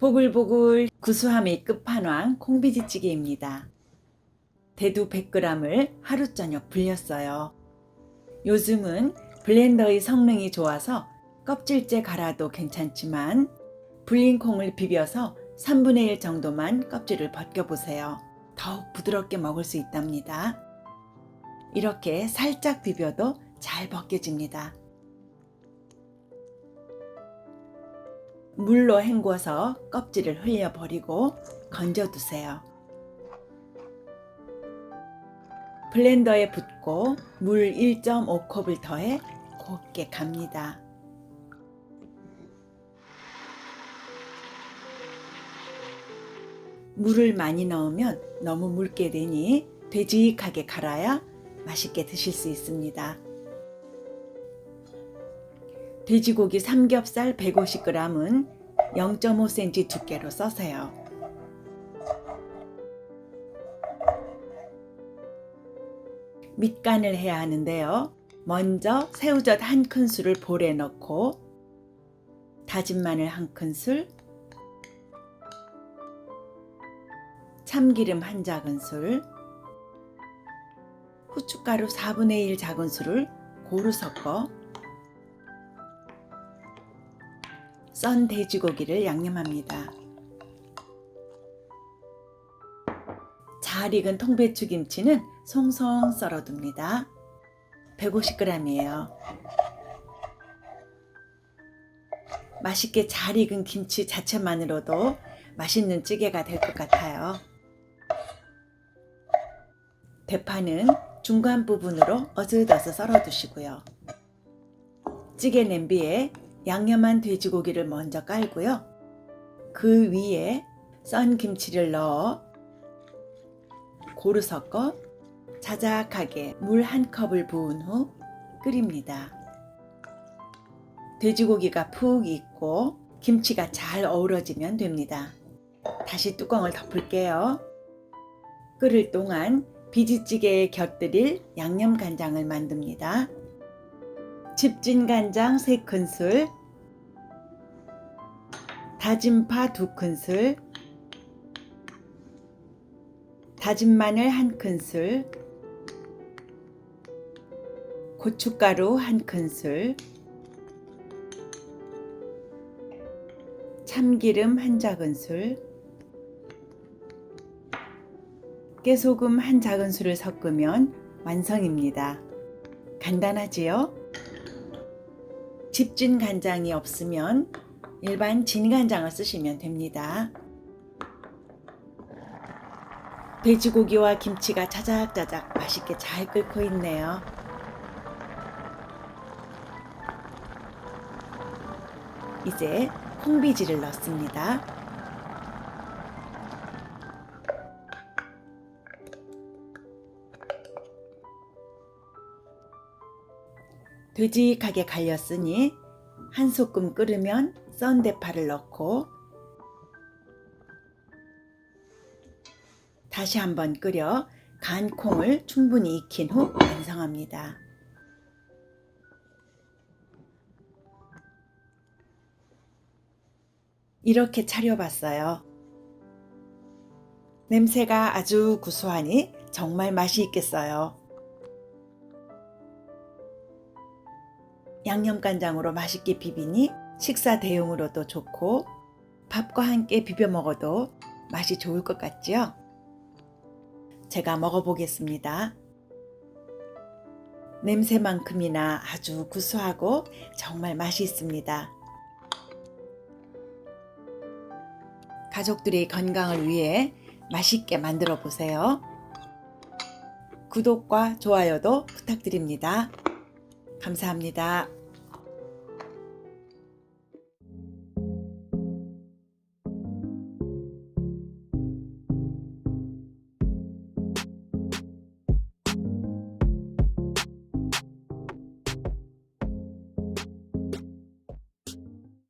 보글보글 구수함의 끝판왕 콩비지찌개입니다. 대두 100g을 하루 저녁 불렸어요. 요즘은 블렌더의 성능이 좋아서 껍질째 갈아도 괜찮지만 불린 콩을 비벼서 3분의 1 정도만 껍질을 벗겨보세요. 더욱 부드럽게 먹을 수 있답니다. 이렇게 살짝 비벼도 잘 벗겨집니다. 물로 헹궈서 껍질을 흘려버리고 건져두세요. 블렌더에 붓고 물 1.5컵을 더해 곱게 갑니다. 물을 많이 넣으면 너무 묽게 되니 되직하게 갈아야 맛있게 드실 수 있습니다. 돼지고기 삼겹살 150g은 0.5cm 두께로 써세요. 밑간을 해야 하는데요. 먼저 새우젓 한 큰술을 볼에 넣고 다진 마늘 한 큰술, 참기름 한 작은술, 후춧가루 4분의 1 작은술을 고루 섞어 썬 돼지고기를 양념합니다. 잘 익은 통배추 김치는 송송 썰어둡니다. 150g이에요. 맛있게 잘 익은 김치 자체만으로도 맛있는 찌개가 될 것 같아요. 대파는 중간 부분으로 어슷어슷 썰어두시고요. 찌개 냄비에 양념한 돼지고기를 먼저 깔고요. 그 위에 썬 김치를 넣어 고루 섞어 자작하게 물 한 컵을 부은 후 끓입니다. 돼지고기가 푹 익고 김치가 잘 어우러지면 됩니다. 다시 뚜껑을 덮을게요. 끓을 동안 비지찌개에 곁들일 양념 간장을 만듭니다. 집진 간장 3큰술, 다진 파 2큰술, 다진 마늘 1큰술, 고춧가루 1큰술, 참기름 1 작은술, 깨소금 1 작은술을 섞으면 완성입니다. 간단하지요? 집진 간장이 없으면 일반 진간장을 쓰시면 됩니다. 돼지고기와 김치가 자작자작 맛있게 잘 끓고 있네요. 이제 콩비지를 넣습니다. 되직하게 갈렸으니 한 소끔 끓으면 썬 대파를 넣고 다시 한번 끓여 간 콩을 충분히 익힌 후 완성합니다. 이렇게 차려봤어요. 냄새가 아주 구수하니 정말 맛이 있겠어요. 양념간장으로 맛있게 비비니 식사 대용으로도 좋고 밥과 함께 비벼 먹어도 맛이 좋을 것 같지요? 제가 먹어보겠습니다. 냄새만큼이나 아주 구수하고 정말 맛이 있습니다. 가족들의 건강을 위해 맛있게 만들어 보세요. 구독과 좋아요도 부탁드립니다. 감사합니다.